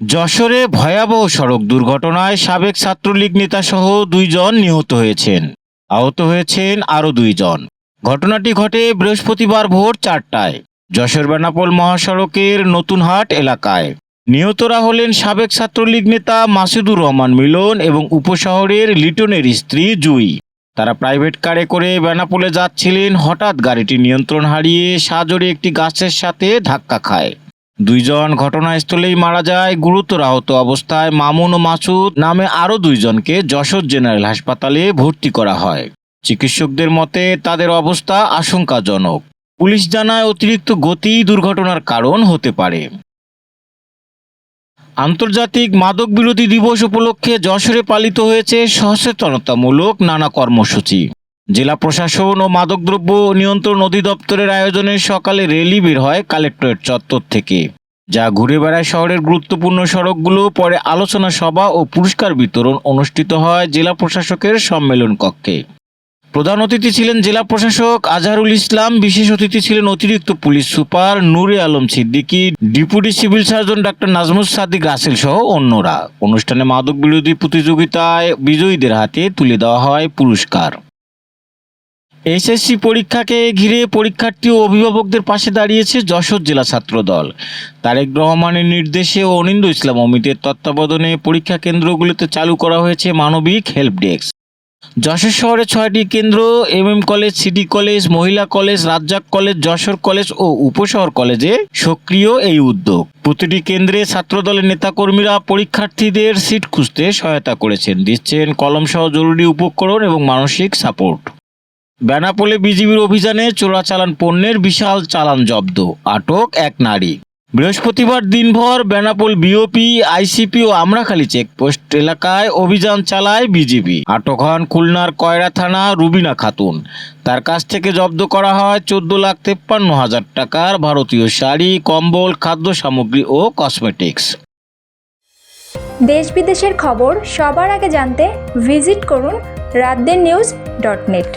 যশোরে ভয়াবহ সড়ক দুর্ঘটনায় সাবেক ছাত্রলীগ নেতাসহ দুইজন নিহত হয়েছেন। আহত হয়েছেন আরও দুইজন। ঘটনাটি ঘটে বৃহস্পতিবার ভোর চারটায় যশোর বেনাপোল মহাসড়কের নতুনহাট এলাকায়। নিহতরা হলেন সাবেক ছাত্রলীগ নেতা মাসুদুর রহমান মিলন এবং উপশহরের লিটনের স্ত্রী জুই। তারা প্রাইভেট কারে করে বেনাপোলে যাচ্ছিলেন, হঠাৎ গাড়িটি নিয়ন্ত্রণ হারিয়ে সাজরে একটি গাছের সাথে ধাক্কা খায়। দুইজন ঘটনাস্থলেই মারা যায়। গুরুতর আহত অবস্থায় মামুন ও মাসুদ নামে আরও দুইজনকে যশোর জেনারেল হাসপাতালে ভর্তি করা হয়। চিকিৎসকদের মতে তাদের অবস্থা আশঙ্কাজনক। পুলিশ জানায় অতিরিক্ত গতি দুর্ঘটনার কারণ হতে পারে। আন্তর্জাতিক মাদক বিরোধী দিবস উপলক্ষে যশোরে পালিত হয়েছে সচেতনতামূলক নানা কর্মসূচি। জেলা প্রশাসন ও মাদকদ্রব্য নিয়ন্ত্রণ অধিদপ্তরের আয়োজনে সকালে র্যালি বের হয় কালেক্টরেট চত্বর থেকে, যা ঘুরে বেড়ায় শহরের গুরুত্বপূর্ণ সড়কগুলো। পরে আলোচনা সভা ও পুরস্কার বিতরণ অনুষ্ঠিত হয় জেলা প্রশাসকের সম্মেলন কক্ষে। প্রধান অতিথি ছিলেন জেলা প্রশাসক আজহারুল ইসলাম, বিশেষ অতিথি ছিলেন অতিরিক্ত police super Nure Alam Siddiqui, deputy civil surgeon doctor Nazmus Sadik Rasel সহ অন্যরা। অনুষ্ঠানে মাদক বিরোধী প্রতিযোগিতায় বিজয়ীদের হাতে তুলে দেওয়া হয় পুরস্কার। এসএসসি পরীক্ষাকে ঘিরে পরীক্ষার্থী ও অভিভাবকদের পাশে দাঁড়িয়েছে যশোর জেলা ছাত্র দল তারেক রহমানের নির্দেশে ও অনিন্দ ইসলাম অমিতের তত্ত্বাবধানে পরীক্ষা কেন্দ্রগুলোতে চালু করা হয়েছে মানবিক হেল্প ডেস্ক। যশোর শহরে ছয়টি কেন্দ্র M M college, city college, মহিলা college, Razzak college, Jessore college ও উপশহর কলেজে সক্রিয় এই উদ্যোগ। প্রতিটি কেন্দ্রে ছাত্রদলের নেতাকর্মীরা পরীক্ষার্থীদের সিট খুঁজতে সহায়তা করেছেন। দিচ্ছেন কলমসহ জরুরি উপকরণ এবং মানসিক সাপোর্ট। বেনাপোলে বিজিবির অভিযানে চোরাচালান পণ্যের বিশাল চালান জব্দ, আটক এক নারী। বৃহস্পতিবার দিনভর বেনাপোল বিওপি আইসিপি ও আমরাখালী চেকপোস্ট এলাকায় অভিযান চালায় বিজিবি। আটক হন খুলনার কয়রা থানা রুবিনা খাতুন। তার কাছ থেকে জব্দ করা হয় চোদ্দ লাখ তেপ্পান্ন হাজার টাকার ভারতীয় শাড়ি, কম্বল, খাদ্য সামগ্রী ও কসমেটিক্স দেশ বিদেশের খবর সবার আগে জানতে ভিজিট করুন রাতদের নিউজ ডট নেট